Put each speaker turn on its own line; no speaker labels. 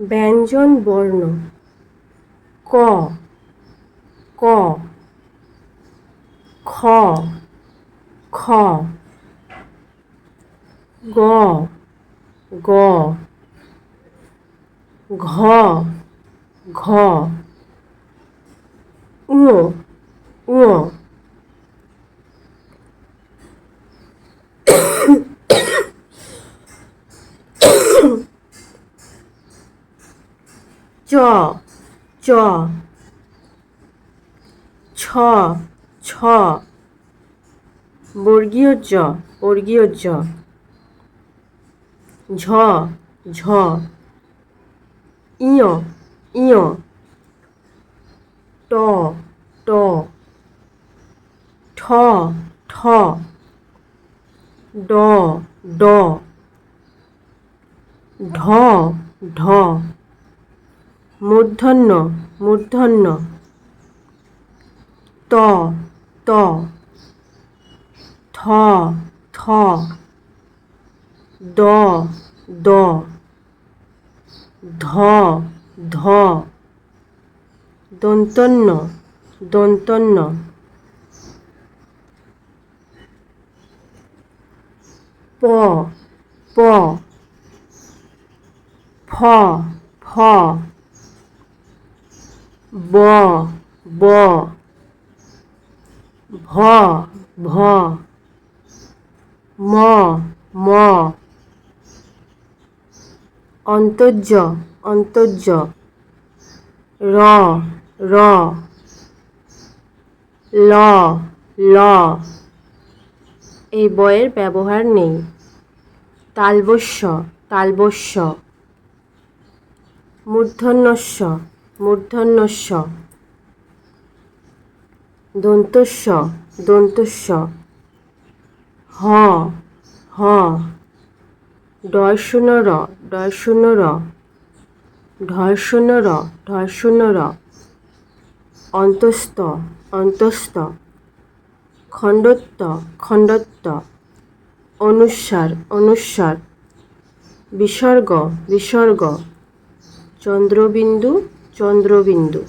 ব্যঞ্জন বর্ণ। ক। ক। খ। খ। গ। গ। ঘ। ঘ। ঙ ঙ চ চ, ছ ছ, বর্গীয় জ বর্গীয় জ, ঝ ঝ, ইয় ইয়, ট ট, ঠ ঠ, ড ড, ঢ ঢ মূর্ধন্য মূর্ধন্য। ত ত। থ থ দ দ। ধ ধ। দন্তন্য দন্তন্য। প প। ফ ফ। ব ব, ভ ভ, ম ম, অন্তর্য অন্তর্য, র র, ল ল, এই বইয়ের ব্যবহার নেই। তালবস্য তালবস্য মূর্ধন্যস্য মূর্ধন্যস্য। দন্তস্য দন্তস্য। হ হ। ডয় শূন্য র ডয় শূন্য র র র অন্তস্থ অন্তস্থ। খণ্ডত্ব খণ্ডত্ব। অনুস্বার অনুস্বার বিসর্গ বিসর্গ। চন্দ্রবিন্দু চন্দ্রবিন্দু।